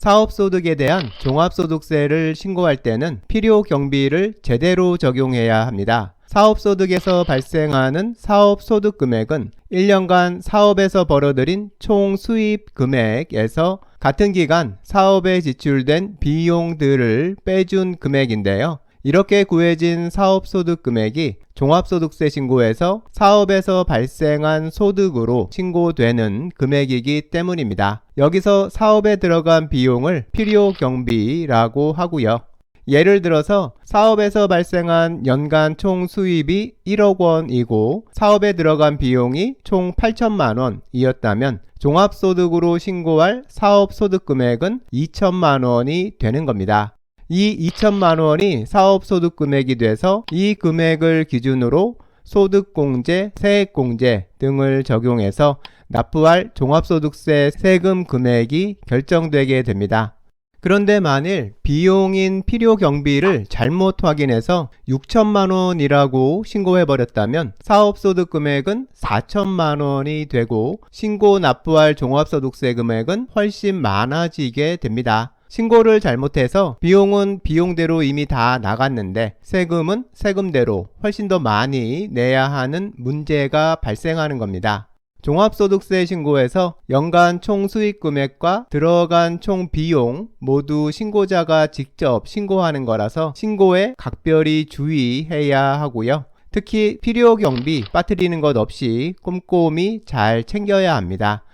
사업소득에 대한 종합소득세를 신고할 때는 필요 경비를 제대로 적용해야 합니다. 사업소득에서 발생하는 사업소득 금액은 1년간 사업에서 벌어들인 총 수입 금액에서 같은 기간 사업에 지출된 비용들을 빼준 금액인데요. 이렇게 구해진 사업소득 금액이 종합소득세 신고에서 사업에서 발생한 소득으로 신고되는 금액이기 때문입니다. 여기서 사업에 들어간 비용을 필요 경비라고 하고요. 예를 들어서 사업에서 발생한 연간 총 수입이 1억 원이고 사업에 들어간 비용이 총 8천만 원이었다면 종합소득으로 신고할 사업소득 금액은 2천만 원이 되는 겁니다. 이 2천만 원이 사업소득 금액이 돼서 이 금액을 기준으로 소득공제, 세액공제 등을 적용해서 납부할 종합소득세 세금 금액이 결정되게 됩니다. 그런데 만일 비용인 필요 경비를 잘못 확인해서 6천만 원이라고 신고해 버렸다면 사업소득 금액은 4천만 원이 되고 신고 납부할 종합소득세 금액은 훨씬 많아지게 됩니다. 신고를 잘못해서 비용은 비용대로 이미 다 나갔는데 세금은 세금대로 훨씬 더 많이 내야 하는 문제가 발생하는 겁니다. 종합소득세 신고에서 연간 총 수익 금액과 들어간 총 비용 모두 신고자가 직접 신고하는 거라서 신고에 각별히 주의해야 하고요. 특히 필요 경비 빠뜨리는 것 없이 꼼꼼히 잘 챙겨야 합니다.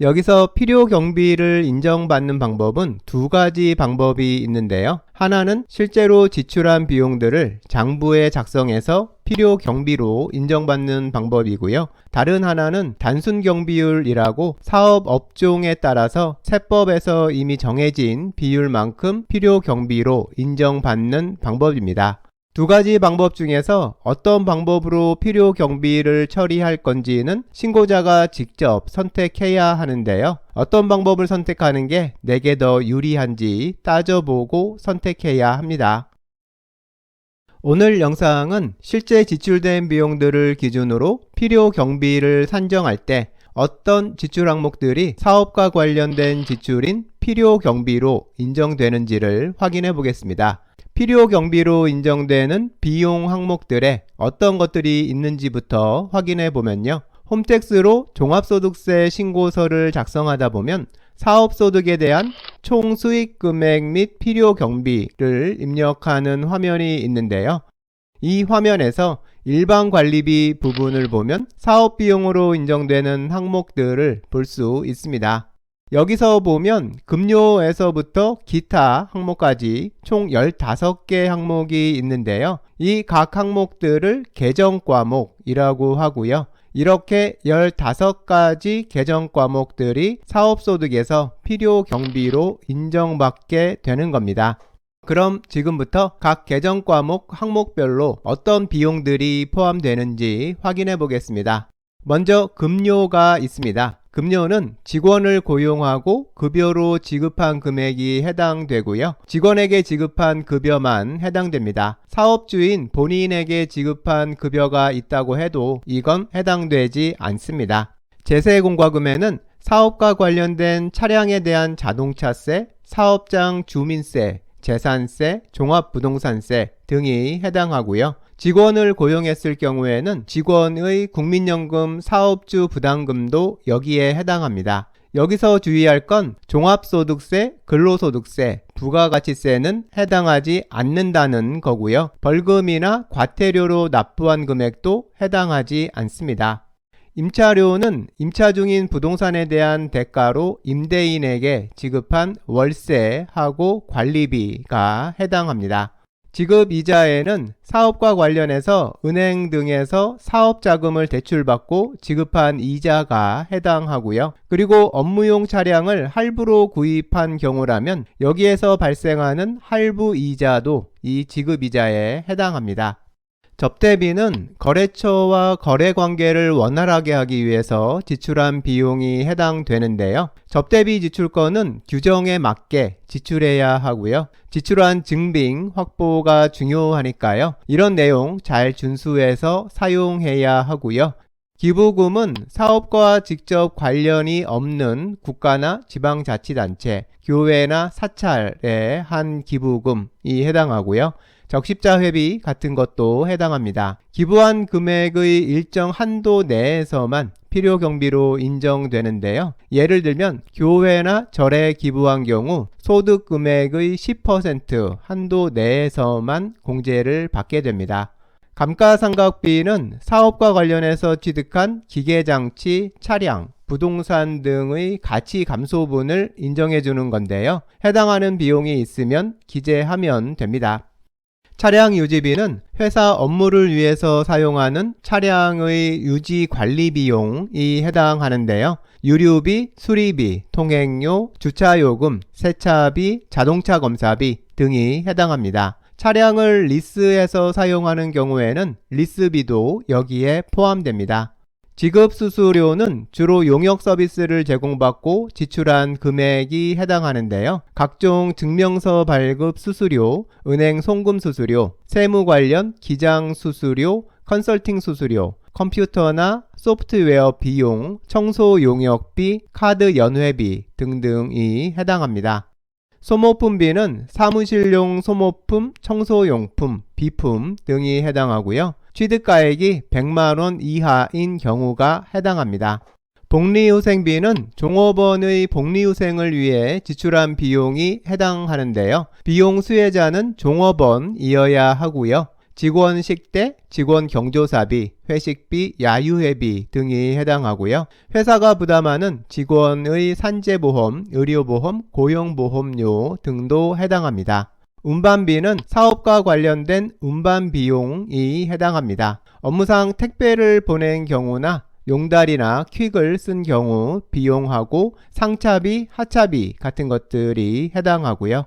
여기서 필요 경비를 인정받는 방법은 두 가지 방법이 있는데요. 하나는 실제로 지출한 비용들을 장부에 작성해서 필요 경비로 인정받는 방법이고요. 다른 하나는 단순 경비율이라고 사업 업종에 따라서 세법에서 이미 정해진 비율만큼 필요 경비로 인정받는 방법입니다. 두 가지 방법 중에서 어떤 방법으로 필요 경비를 처리할 건지는 신고자가 직접 선택해야 하는데요. 어떤 방법을 선택하는 게 내게 더 유리한지 따져보고 선택해야 합니다. 오늘 영상은 실제 지출된 비용들을 기준으로 필요 경비를 산정할 때 어떤 지출 항목들이 사업과 관련된 지출인 필요 경비로 인정되는지를 확인해 보겠습니다. 필요 경비로 인정되는 비용 항목들에 어떤 것들이 있는지부터 확인해 보면요. 홈택스로 종합소득세 신고서를 작성하다 보면 사업소득에 대한 총 수익 금액 및 필요 경비를 입력하는 화면이 있는데요. 이 화면에서 일반 관리비 부분을 보면 사업 비용으로 인정되는 항목들을 볼 수 있습니다. 여기서 보면 금요에서부터 기타 항목까지 총 15개 항목이 있는데요. 이 각 항목들을 계정 과목이라고 하고요. 이렇게 15가지 계정 과목들이 사업소득에서 필요 경비로 인정받게 되는 겁니다. 그럼 지금부터 각 계정 과목 항목별로 어떤 비용들이 포함되는지 확인해 보겠습니다. 먼저 급료가 있습니다. 급료는 직원을 고용하고 급여로 지급한 금액이 해당되고요. 직원에게 지급한 급여만 해당됩니다. 사업주인 본인에게 지급한 급여가 있다고 해도 이건 해당되지 않습니다. 제세공과금에는 사업과 관련된 차량에 대한 자동차세, 사업장 주민세, 재산세, 종합부동산세 등이 해당하고요. 직원을 고용했을 경우에는 직원의 국민연금 사업주 부담금도 여기에 해당합니다. 여기서 주의할 건 종합소득세, 근로소득세, 부가가치세는 해당하지 않는다는 거고요. 벌금이나 과태료로 납부한 금액도 해당하지 않습니다. 임차료는 임차 중인 부동산에 대한 대가로 임대인에게 지급한 월세하고 관리비가 해당합니다. 지급 이자에는 사업과 관련해서 은행 등에서 사업 자금을 대출받고 지급한 이자가 해당하고요. 그리고 업무용 차량을 할부로 구입한 경우라면 여기에서 발생하는 할부 이자도 이 지급 이자에 해당합니다. 접대비는 거래처와 거래 관계를 원활하게 하기 위해서 지출한 비용이 해당되는데요. 접대비 지출권은 규정에 맞게 지출해야 하고요. 지출한 증빙 확보가 중요하니까요. 이런 내용 잘 준수해서 사용해야 하고요. 기부금은 사업과 직접 관련이 없는 국가나 지방자치단체, 교회나 사찰에 한 기부금이 해당하고요. 적십자 회비 같은 것도 해당합니다. 기부한 금액의 일정 한도 내에서만 필요 경비로 인정되는데요. 예를 들면 교회나 절에 기부한 경우 소득 금액의 10% 한도 내에서만 공제를 받게 됩니다. 감가상각비는 사업과 관련해서 취득한 기계장치, 차량, 부동산 등의 가치 감소분을 인정해 주는 건데요. 해당하는 비용이 있으면 기재하면 됩니다. 차량 유지비는 회사 업무를 위해서 사용하는 차량의 유지 관리 비용이 해당하는데요. 유류비, 수리비, 통행료, 주차요금, 세차비, 자동차 검사비 등이 해당합니다. 차량을 리스해서 사용하는 경우에는 리스비도 여기에 포함됩니다. 지급 수수료는 주로 용역 서비스를 제공받고 지출한 금액이 해당하는데요. 각종 증명서 발급 수수료, 은행 송금 수수료, 세무 관련 기장 수수료, 컨설팅 수수료, 컴퓨터나 소프트웨어 비용, 청소 용역비, 카드 연회비 등등이 해당합니다. 소모품비는 사무실용 소모품, 청소용품, 비품 등이 해당하고요. 취득가액이 100만원 이하인 경우가 해당합니다. 복리후생비는 종업원의 복리후생을 위해 지출한 비용이 해당하는데요. 비용 수혜자는 종업원이어야 하고요. 직원 식대, 직원 경조사비, 회식비, 야유회비 등이 해당하고요. 회사가 부담하는 직원의 산재보험, 의료보험, 고용보험료 등도 해당합니다. 운반비는 사업과 관련된 운반 비용이 해당합니다. 업무상 택배를 보낸 경우나 용달이나 퀵을 쓴 경우 비용하고 상차비, 하차비 같은 것들이 해당하고요.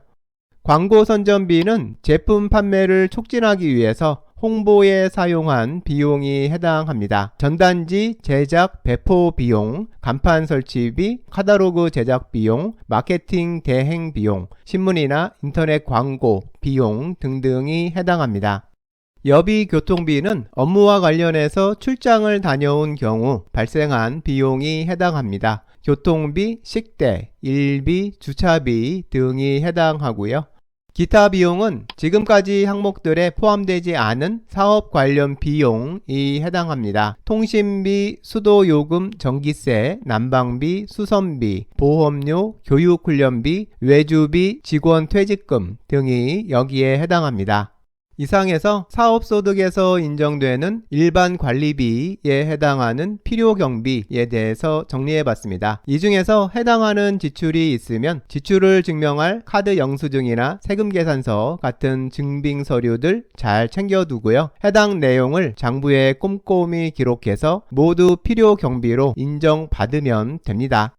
광고 선전비는 제품 판매를 촉진하기 위해서 홍보에 사용한 비용이 해당합니다. 전단지 제작 배포 비용, 간판 설치비, 카다로그 제작 비용, 마케팅 대행 비용, 신문이나 인터넷 광고 비용 등등이 해당합니다. 여비 교통비는 업무와 관련해서 출장을 다녀온 경우 발생한 비용이 해당합니다. 교통비, 식대, 일비, 주차비 등이 해당하고요. 기타 비용은 지금까지 항목들에 포함되지 않은 사업 관련 비용이 해당합니다. 통신비, 수도요금, 전기세, 난방비, 수선비, 보험료, 교육훈련비, 외주비, 직원 퇴직금 등이 여기에 해당합니다. 이상에서 사업소득에서 인정되는 일반 관리비에 해당하는 필요경비에 대해서 정리해봤습니다. 이 중에서 해당하는 지출이 있으면 지출을 증명할 카드 영수증이나 세금계산서 같은 증빙 서류들 잘 챙겨두고요. 해당 내용을 장부에 꼼꼼히 기록해서 모두 필요경비로 인정받으면 됩니다.